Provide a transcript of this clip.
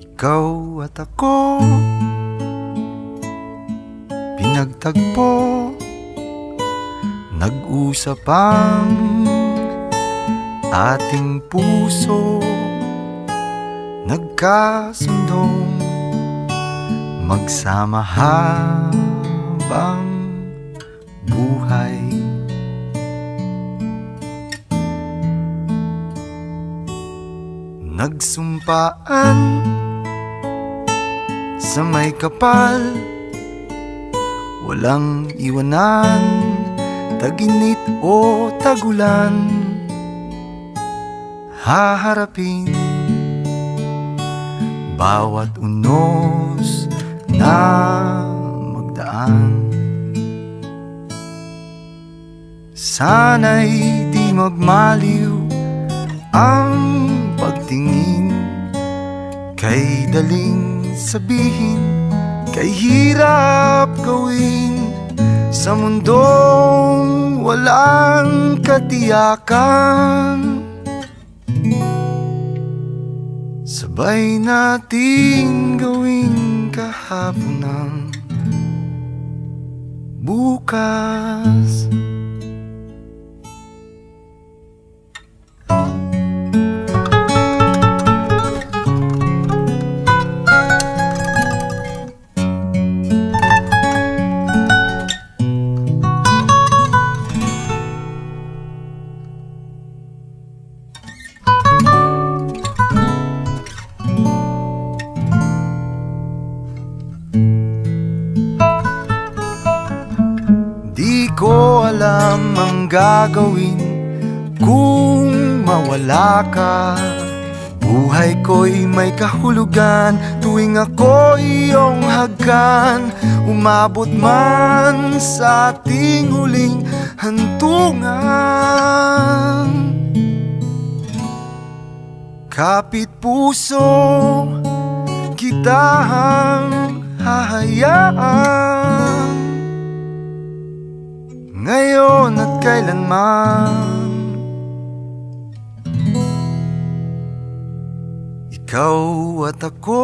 Ikaw at ako Pinagtagpo Nag-usap ang ating puso Nagkasundong magsama habang Nagsumpaan sa may kapal. Walang iwanan, taginit o tagulan. Haharapin bawat unos na magdaan. Sana'y di magmaliw ang pagtingin Kay daling sabihin, kay hirap gawin. Sa mundong walang katiyakan Sabay nating gawin kahapon ng bukas. Di ko alam ang gagawin kung mawala ka. Buhay ko'y may kahulugan tuwing ako iyong hagkan Umabot man sa ating huling hantungan. Kapit puso kita ang hahayaan kailanman Ikaw at ako